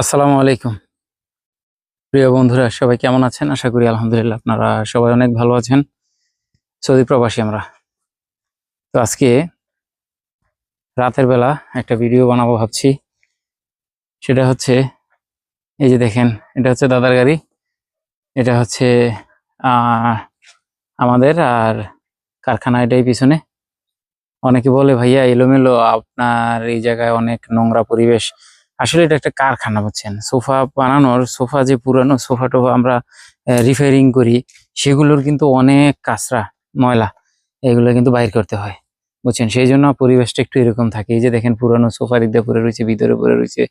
আসসালামু আলাইকুম। প্রিয় বন্ধুরা, সবাই কেমন আছেন? আশা করি আলহামদুলিল্লাহ আপনারা সবাই অনেক ভালো আছেন। সৌদি প্রবাসী আমরা। তো আজকে রাতের বেলা একটা ভিডিও বানাবো ভাবছি। সেটা হচ্ছে, এই যে দেখেন, এটা হচ্ছে দাদার গাড়ি। এটা হচ্ছে আমাদের আর কারখানা এটাই পিছনে। অনেকে বলে, ভাইয়া, এলোমেলো আপনার এই জায়গায় অনেক নোংরা পরিবেশ। আসলে এটা একটা কারখানা, বুঝছেন? সোফা বানানোর, সোফা যে পুরানো সোফা টোফা আমরা রিপেয়ারিং করি, সেগুলোর কিন্তু অনেক কাঁচরা ময়লা, এগুলো কিন্তু বাইর করতে হয়, বুঝছেন? সেই জন্য পরিবেশটা একটু এরকম থাকে। এই যে দেখেন পুরানো সোফা দিক দিয়ে পরে রয়েছে, ভিতরে পরে রয়েছে,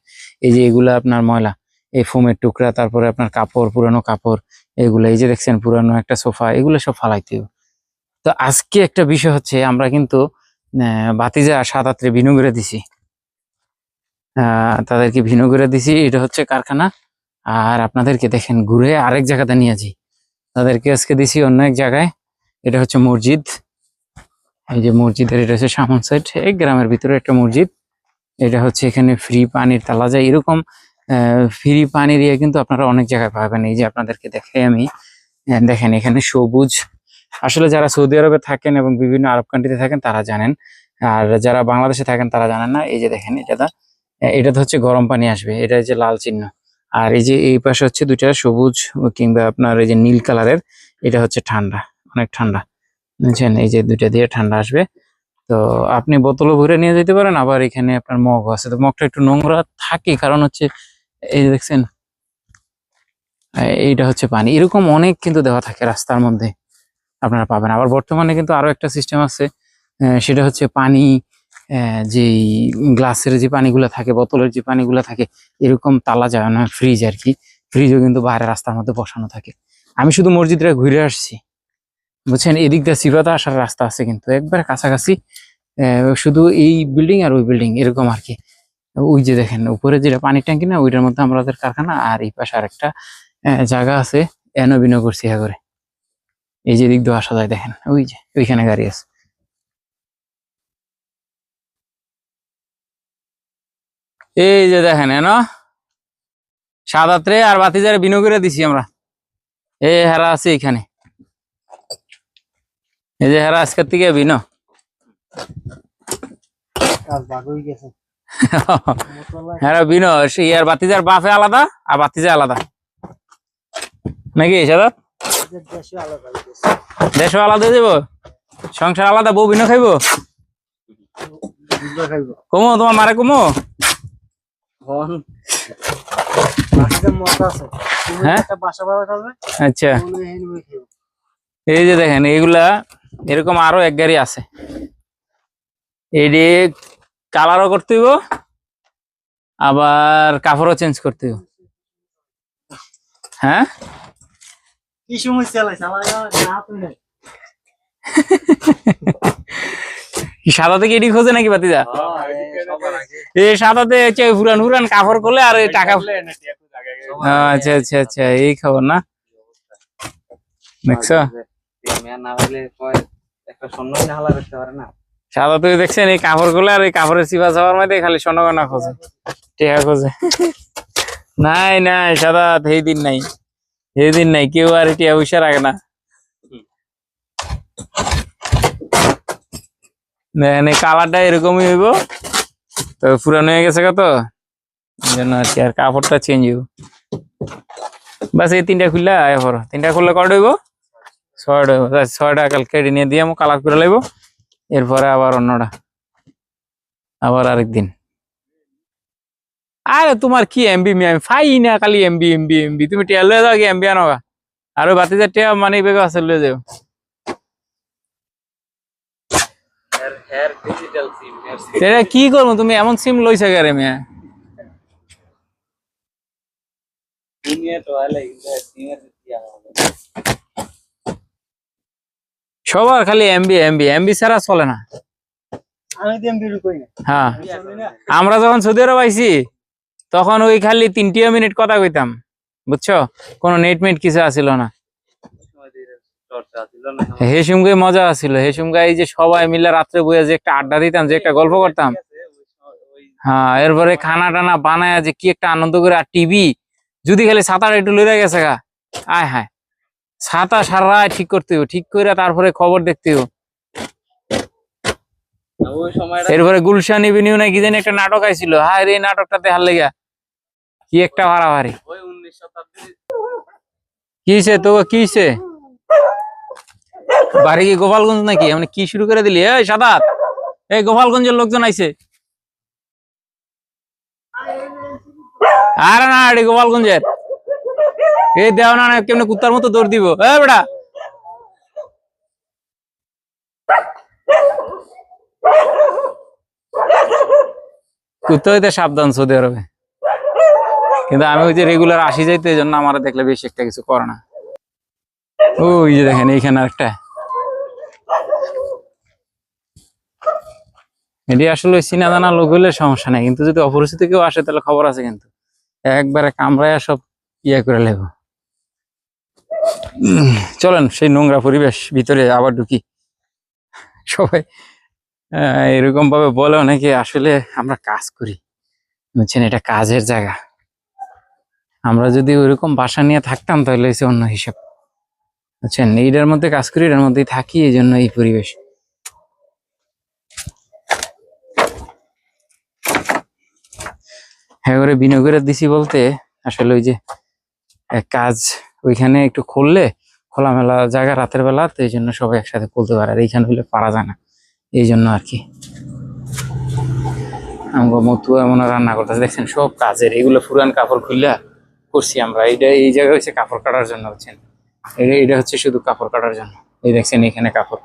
এই যে এগুলো আপনার ময়লা, এই ফোমের টুকরা, তারপরে আপনার কাপড়, পুরানো কাপড়, এগুলো, এই যে দেখছেন পুরানো একটা সোফা, এগুলো সব ফালাইতে। তো আজকে একটা বিষয় হচ্ছে, আমরা কিন্তু বাতিজা সাত আত্রে বিনু করে দিছি। তাদেরকে ভিন্ন করে দিছি। এটা হচ্ছে কারখানা। আর আপনাদেরকে দেখেন, ঘুরে আরেক জায়গাতে নিয়ে নিয়েছি তাদেরকে আজকে দিছি অন্য এক জায়গায়। এটা হচ্ছে মসজিদ। এই যে মসজিদের, এটা হচ্ছে সামন সাইড। এই গ্রামের ভিতরে একটা মসজিদ। এটা হচ্ছে এখানে ফ্রি পানির তালা যায়। এরকম ফ্রি পানির ইয়ে কিন্তু আপনারা অনেক জায়গায় পাবেন। এই যে আপনাদেরকে দেখাই আমি। দেখেন, এখানে সবুজ। আসলে যারা সৌদি আরবে থাকেন এবং বিভিন্ন আরব কান্ট্রিতে থাকেন, তারা জানেন। আর যারা বাংলাদেশে থাকেন, তারা জানেন না। এই যে দেখেন, এটা দা এটা তো হচ্ছে গরম পানি আসবে এটা যে লাল চিহ্ন। আর এই যে এই পাশে হচ্ছে দুইটা সবুজ কিংবা আপনার এই যে নীল কালারের, এটা হচ্ছে ঠান্ডা, অনেক ঠান্ডা। বুঝছেন? এই যে দুইটা দিয়ে ঠান্ডা আসবে। তো আপনি বোতলও ভরে নিয়ে যেতে পারেন, আবার এখানে আপনার মগ আছে। তো মগটা একটু নোংরা থাকে, কারণ হচ্ছে এই যে দেখছেন এইটা হচ্ছে পানি। এরকম অনেক কিন্তু দেওয়া থাকে রাস্তার মধ্যে, আপনারা পাবেন। আবার বর্তমানে কিন্তু আরও একটা সিস্টেম আছে সেটা হচ্ছে পানি যেই গ্লাসের যে পানিগুলো থাকে, বোতলের যে পানিগুলো থাকে, এরকম তালা যায় না ফ্রিজ আর কি। ফ্রিজও কিন্তু বাইরে রাস্তার মধ্যে বসানো থাকে। আমি শুধু মসজিদটা ঘুরে আসছি। বুঝছেন? এদিক দিয়ে সিবাতে আসার রাস্তা আছে কিন্তু। একবার কাছাকাছি শুধু এই বিল্ডিং আর ওই বিল্ডিং এরকম আর কি। ওই যে দেখেন, উপরে যেটা পানির ট্যাঙ্কি না, ওইটার মধ্যে আমাদের কারখানা, আর এই পাশে আরেকটা জায়গা আছে এনো বিনো করছি হ্যাঁ করে এই যে দিক দিয়ে আসা যায়, দেখেন। ওই যে, ওইখানে গাড়ি আছে। এই যে দেখেন এন? সাদাত্রে আর বাতিজারে বিনো করে দিছি আমরা। এই হেরা আছে এখানে। এই যে হেরা আজকের থেকে বিনো হেরা বিনো সেই আর বাতিজার বাপে আলাদা আর বাতিজা আলাদা। নাকি সাদা দেশও আলাদা দেব সংসার আলাদা বউ বিনো খাইবো। কমো তোমার মারে কমো? হ্যাঁ? আচ্ছা। এই যে দেখেন এইগুলা এরকম আরও এক গাড়ি আছে। এডি কালারও করতে হইব আবার কাপড়ও চেঞ্জ করতে হইব। হ্যাঁ? কি সমস্যা সাদাতে কি এডি খোঁজে নাকি বাতিজা এই সাদাতে হচ্ছে কাপড় করলে আর টাকা আচ্ছা আচ্ছা আচ্ছা এই খবর না? দেখছ? সাদা তুই দেখছেন এই কাপড়গুলো আর এই কাপড়ের চিপা চাপার মধ্যে খালি স্বর্ণগনা খোঁজে। টেহা খোঁজে। নাই নাই সাদা সেই দিন নাই। সেই দিন নাই কেউ আর টিয়া পয়সা রাখে না। দেখেন এই কালারটা এরকমই হইব। তো পুরানো হয়ে গেছে কত জন্য আর কাপড়টা চেঞ্জ হইব। বাস এই তিনটা খুললে আয় তিনটা খুললে কটা হইব? ছয়টা ছয়টা কাল কেটে নিয়ে দিয়ে আমি কালার করে লাইব। এরপরে আবার অন্যটা। আবার আরেকদিন আরে তোমার কি এমবি আমি ফাই না খালি এমবি এমবি এমবি তুমি টিয়া লয়ে যাও কি এমবি আনোগা আর ওই বাতিজার টিয়া মানে বেগ আছে, লয়ে যাও। এটা কি করব? তুমি এমন সিম লইছে গারে মেয়ে? সবার খালি এমবি এমবি এমবি ছাড়া চলে না। আমি দিম না। হ্যাঁ। আমরা যখন সৌদি আরব আইছি তখন ওই খালি তিনটিও মিনিট কথা কইতাম বুঝছ? কোনো নেট মিট কিছু আসিল না। হে সুমগে মজা আছিল। হে সুমগে এই যে সবাই মিলে রাত্রে বইয়ে যে একটা আড্ডা দিতাম যে একটা গল্প করতাম। হ্যাঁ এরপরে খানা টানা বানায় যে কি একটা আনন্দ করে আর টিভি যদি খালি ছাতাটা একটু লইরা গেছে গা। আয় হায় ছাতা সারা ঠিক করতে ঠিক করে তারপরে খবর দেখতে এরপরে গুলশান ইভিনিউ না কি জানি একটা নাটক আইছিল। হায় রে এই নাটকটা দেখার লেগা। কি একটা ভাড়াভাড়ি ওই উনিশ শতাব্দীর কি হয়েছে তো কি হয়েছে বাড়ি কি গোপালগঞ্জ নাকি? মানে কি শুরু করে দিলি? এই সাদাত, এই গোপালগঞ্জের লোকজন আইছে। আরে না, এটি গোপালগঞ্জের। এই দেও না কেমনে কুত্তার মতো দৌড় দিব? এ বেটা। কুত্তা সাবধান সৌদি আরবে। কিন্তু আমি ওই যে রেগুলার আসি যাইতে, এই জন্য আমার দেখলে বেশি একটা কিছু করে না। ওই যে দেখেন, এইখানে একটা এটি আসলে চিনা জানা লোক হইলে সমস্যা নেই, কিন্তু যদি অপরিচিত কেউ আসে, তাহলে খবর আছে কিন্তু। একবারে কামড়ায় সব ইয়ে করে লেব। চলেন, সেই নোংরা পরিবেশ ভিতরে আবার ঢুকি। সবাই এরকম ভাবে বলে অনেকে, আসলে আমরা কাজ করি। বুঝছেন, এটা কাজের জায়গা। আমরা যদি ওইরকম বাসা নিয়ে থাকতাম, তাহলে হচ্ছে অন্য হিসাব। বুঝছেন এইটার মধ্যে কাজ করি, এটার মধ্যেই থাকি, এই জন্য এই পরিবেশ। হ্যাঁ করে বিনিয়োগের দিছি বলতে, আসলে ওই যে কাজ ওইখানে একটু খুললে খোলামেলা জায়গা রাতের বেলা, তো এই জন্য সবাই একসাথে খুলতে পারে, আর এইখানে হলে পারা যায় না। এই জন্য আর কি। আমগো মতু এমন রান্না করতেছে, দেখছেন সব কাজের এগুলো পুরান কাপড় খুললা করছি আমরা, এইটা এই জায়গায় হচ্ছে কাপড় কাটার জন্য হচ্ছেন এটা হচ্ছে শুধু কাপড় কাটার জন্য। এই দেখছেন এখানে কাপড়।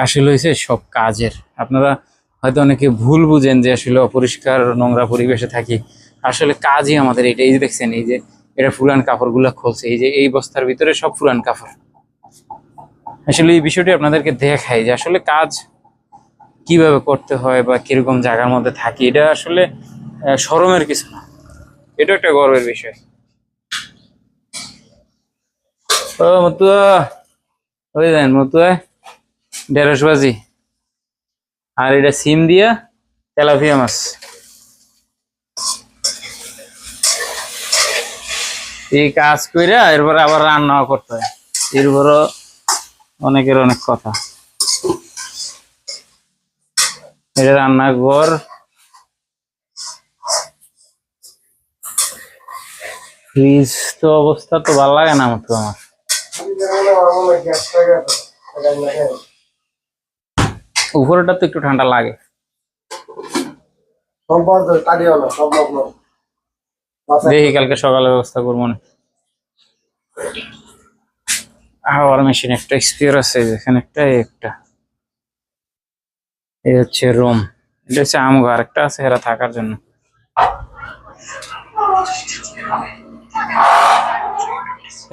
আসলে হয়েছে সব কাজের। আপনারা হয়তো অনেকে ভুল বুঝেন যে আসলে অপরিষ্কার নোংরা পরিবেশে থাকি। আসলে কাজই আমাদের এটা। এই যে দেখছেন এই যে এটা পুরান কাপড়গুলো খুলছে। এই যে এই বস্তার ভিতরে সব পুরান কাপড়। আসলে এই বিষয়টি আপনাদেরকে দেখাই যে আসলে কাজ কীভাবে করতে হয় বা কীরকম জায়গার মধ্যে থাকি। এটা আসলে আহ, শরমের কিছু না। এটা একটা গর্বের বিষয়। ও মতুয়া, ওই দেন মতুয়া, ঢেঁড়স বাজি আর এটা সিম দিয়া তেলাপিয়া মাছ। এই কাজ কইরা এরপরে আবার রান্নাও করতে হয়। এরপরও অনেকের অনেক কথা। এটা রান্নাঘর ফ্রিজ তো অবস্থা তো ভালো লাগে না আমার তো আমার উপরেটা তো একটু ঠান্ডা লাগে। দেখি কালকে সকালে ব্যবস্থা করব না। হাওয়ার মেশিন একটা এক্সপিয়ার আছে এখানে একটা একটা। এই হচ্ছে রুম এটা হচ্ছে আমগো একটা আছে এরা থাকার জন্য।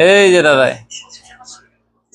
এই যে দাদা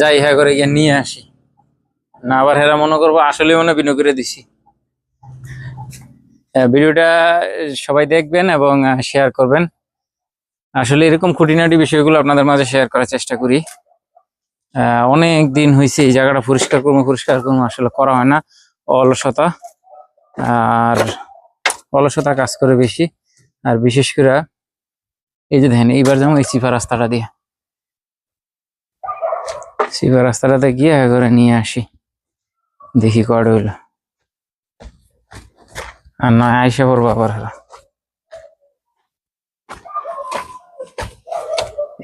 যাই হ্যাঁ করে গিয়ে নিয়ে আসি। না, আবার হেরা মনে করব আসলে মনে বিনয় করে দিছি। ভিডিওটা সবাই দেখবেন এবং শেয়ার করবেন। আসলে এরকম খুঁটিনাটি বিষয়গুলো আপনাদের মাঝে শেয়ার করার চেষ্টা করি। অনেক দিন হয়েছে এই জায়গাটা পরিষ্কার করব পরিষ্কার করব, আসলে করা হয় না। অলসতা, আর অলসতা কাজ করে বেশি। আর বিশেষ করে, এই যে দেখেন, এইবার যেমন এই চিপা রাস্তাটা দিয়ে। চিপা রাস্তাটাতে গিয়ে করে নিয়ে আসি। দেখি কটা হইল আর নয় আইসা পড়ব আবার হলো।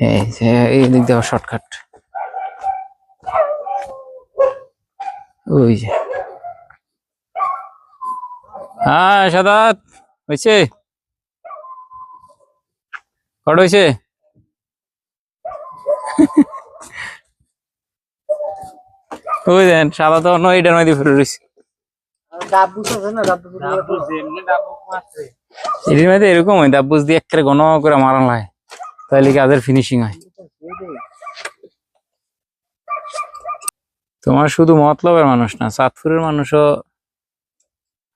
এই যে, এই দিয়ে শর্টকাট। ওই যে। হ্যাঁ সাদাত হয়েছে কট হয়েছে ওই দেন সাদা তো নয় এটা নয় দিয়ে ফেলে রয়েছে এটির মধ্যে এরকম হয় দাব্বুস দিয়ে ঘন করে মারা লাগে তাহলে কাজের ফিনিশিং হয়? তোমার শুধু মতলবের মানুষ না সাতপুরের মানুষও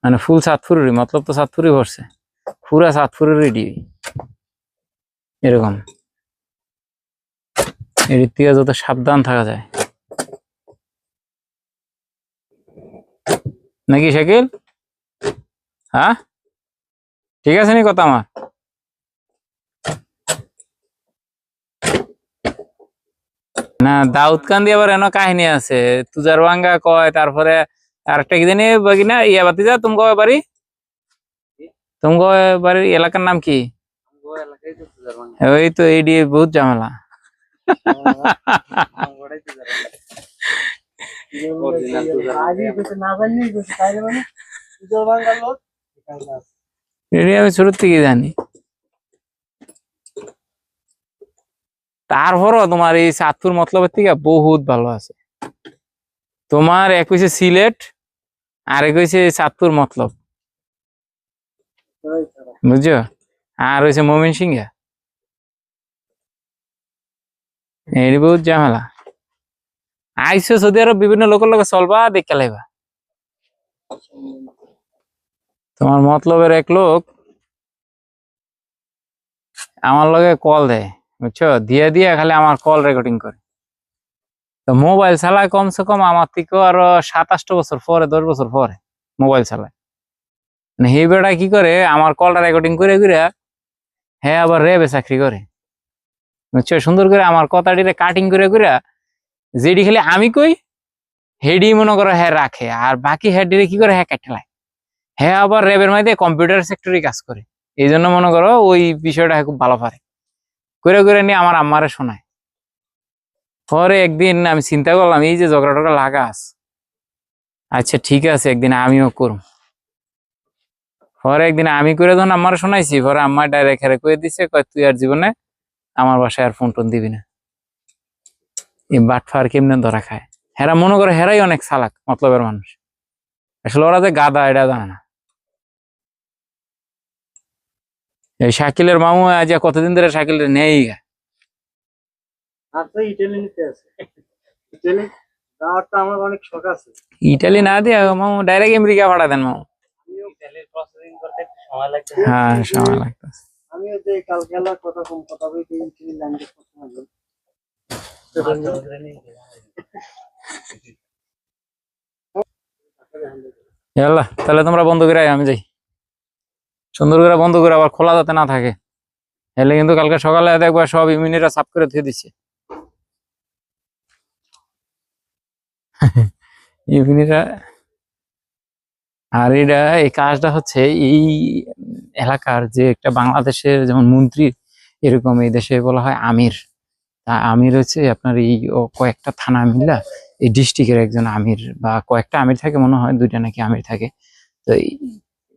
মানে ফুল সাতপুরেরই মতলব তো সাতপুরই ভরছে। পুরা সাতপুরেরই ডিবি। এরকম। এর থেকে যত সাবধান থাকা যায়। নাকি শাকিল? হ্যাঁ? ঠিক আছে নি কথা আমার? না দাউদ কান্দি আবার এনো কাহিনী আছে। তুজার বাঙ্গা কয় তারপরে আরেকটা কি জানি বাগিনা ইয়া বাতি যা তুমি বাড়ি? তুমি বাড়ির এলাকার নাম কি? ওই তো এই দিয়ে বহুত ঝামেলা। এটি আমি ছোট থেকে জানি। তারপরও তোমার এই সাতপুর মতলবের থেকে বহুত ভালো আছে। তোমার এক হইছে সিলেট আর এক হইছে সাতপুর মতলব। বুঝছ? আর হয়েছে মমিন সিংহা। এই বহুত ঝামেলা। আইসো সৌদি আরব বিভিন্ন লোকের লোকে চলবা, দেখে লাইবা। তোমার মতলবের এক লোক আমার লগে কল দেয়, বুঝছ? দিয়ে দিয়ে খালি আমার কল রেকর্ডিং করে। তো মোবাইল চালায় কমসে কম আমার থেকে আরও সাতাশটা বছর পরে, দশ বছর পরে মোবাইল চালায়। মানে বেটা কি করে, আমার কলটা রেকর্ডিং করে করে হ্যাঁ আবার রেবে চাকরি করে। বুঝছ? সুন্দর করে আমার কথাটিরে কাটিং করে করে যেটি খালি আমি কই? হেডি মনে করো হ্যাঁ রাখে, আর বাকি হেডিরে কি করে? হ্যাঁ কাটে হ্যাঁ আবার র্যাবের মধ্যে কম্পিউটার সেক্টরে কাজ করে। এই জন্য মনে করো ওই বিষয়টা খুব ভালো পারে। করে করে নিয়ে আমার আম্মারে শোনায়। পরে একদিন আমি চিন্তা করলাম, এই যে ঝগড়া টগড়া লাগা আছে। আচ্ছা ঠিক আছে, একদিন আমিও করুম। পরে একদিন আমি করে যখন আমার শোনাইছি, পরে আম্মা ডাইরেক্ট হেরে কয়ে দিছে, কয়, তুই আর জীবনে আমার বাসায় আর ফোন টোন দিবি না। এই বাটফার কেমনে ধরা খায়? হেরা মনে করে হেরাই অনেক চালাক মতলবের মানুষ। আসলে ওরা যে গাদা এটা জানে না। এই শাকিলের মামু আজ কতদিন ধরে শাকিল নেই ইটালি না দিয়ে মামু ডাইরেক্ট আমেরিকা পাঠা দেন মামু। হ্যাঁ সময় লাগতেছে। আমিও যে কাল কথা কম কথা বলতে ইটালি ল্যাঙ্গুয়েজ তাহলে তোমরা বন্ধ করে আমি যাই। সুন্দর করে বন্ধ করে আবার খোলা যাতে না থাকে। এলে কিন্তু কালকে সকালে দেখবা সব ইমিউনিটা সাফ করে ধুয়ে দিচ্ছে। আর এটা এই কাজটা হচ্ছে এই এলাকার যে একটা বাংলাদেশের যেমন মন্ত্রী, এরকম এই দেশে বলা হয় আমির। আমির হচ্ছে আপনার এই কয়েকটা থানা মিলা এই ডিস্ট্রিক্টের একজন আমির বা কয়েকটা আমির থাকে মনে হয়, দুইটা নাকি আমির থাকে। তো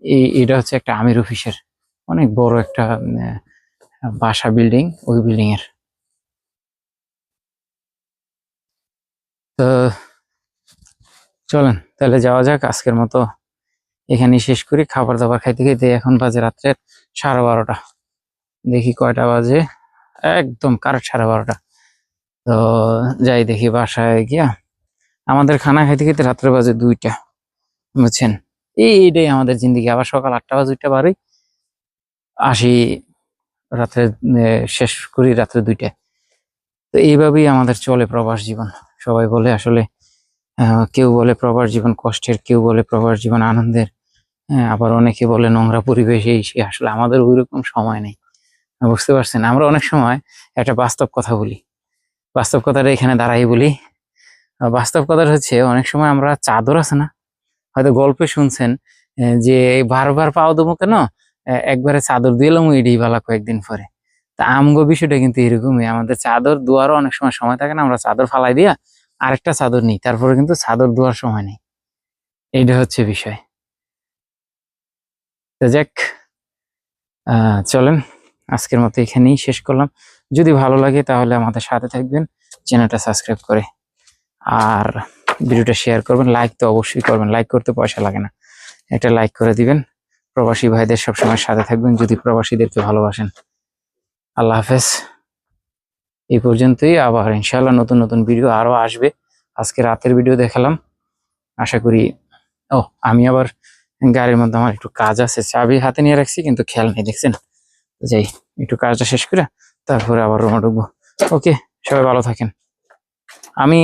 এই এটা হচ্ছে একটা আমির অফিসের অনেক বড় একটা বাসা বিল্ডিং, ওই বিল্ডিং এর তো চলেন, তাহলে যাওয়া যাক, আজকের মতো এখানে শেষ করি। খাবার দাবার খাইতে খাইতে এখন বাজে রাত্রের সাড়ে বারোটা। দেখি কয়টা বাজে। একদম কারেক্ট সাড়ে বারোটা। তো যাই দেখি বাসায় গিয়া। আমাদের খানা খাইতে খাইতে রাত্রে বাজে দুইটা, বুঝছেন? এই এইটাই আমাদের জিন্দিগি। আবার সকাল আটটা বাজে দুইটা বাড়ি আসি রাত্রে শেষ করি রাত্রে দুইটায়। তো এইভাবেই আমাদের চলে প্রবাস জীবন। সবাই বলে আসলে কেউ বলে প্রবাস জীবন কষ্টের, কেউ বলে প্রবাস জীবন আনন্দের। আবার অনেকে বলে নোংরা পরিবেশ এই আসলে আমাদের ওইরকম সময় নেই। বুঝতে পারছেন? আমরা অনেক সময় একটা বাস্তব কথা বলি। বাস্তব কথাটা এখানে দাঁড়াই বলি। বাস্তব কথাটা হচ্ছে অনেক সময় আমরা চাদর আছে না? হয়তো গল্পে শুনছেন যে বারবার পাও দেবো কেন? একবারে চাদর দিয়ে দিলাম এডি বালা কয়েকদিন পরে। তা আমগো বিষয়টা কিন্তু এরকমই। আমাদের চাদর দুয়ারও অনেক সময় সময় থাকে না, আমরা চাদর ফালাই দিয়া আরেকটা চাদর নিই, তারপরে কিন্তু চাদর দুয়ার সময় নেই। এইটা হচ্ছে বিষয়। তো যাক চলেন। আজকের মতো এখানেই শেষ করলাম। যদি ভালো লাগে তাহলে আমাদের সাথে থাকবেন, চ্যানেলটা সাবস্ক্রাইব করে। আর ভিডিওটা শেয়ার করবেন, লাইক তো অবশ্যই করবেন। লাইক করতে পয়সা লাগে না। একটা লাইক করে দিবেন। প্রবাসী ভাইদের সবসময় সাথে থাকবেন, যদি প্রবাসীদেরকে ভালোবাসেন। আল্লাহ হাফেজ। এই পর্যন্তই। আবার ইনশাআল্লাহ নতুন নতুন ভিডিও আরও আসবে। আজকে রাতের ভিডিও দেখালাম। আশা করি ও আমি আবার গাড়ির মধ্যে আমার একটু কাজ আছে। চাবি হাতে নিয়ে রাখছি, কিন্তু খেয়াল নেই, দেখছেন? যাই একটু কাজটা শেষ করে তারপরে আবার রুমে ঢুকবো। ওকে, সবাই ভালো থাকেন। আমি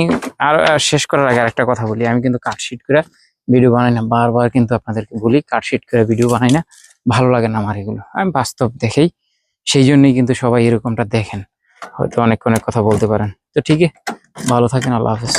আর শেষ করার আগে একটা কথা বলি। আমি কিন্তু কাটশিট করে ভিডিও বানাই না, বারবার কিন্তু আপনাদেরকে বলি কাটশিট করে ভিডিও বানাই না। ভালো লাগে না আমার এগুলো। আমি বাস্তব দেখেই, সেই জন্যই কিন্তু সবাই এরকমটা দেখেন। হয়তো অনেক অনেক কথা বলতে পারেন। তো ঠিক আছে ভালো থাকেন, আল্লাহ হাফেজ।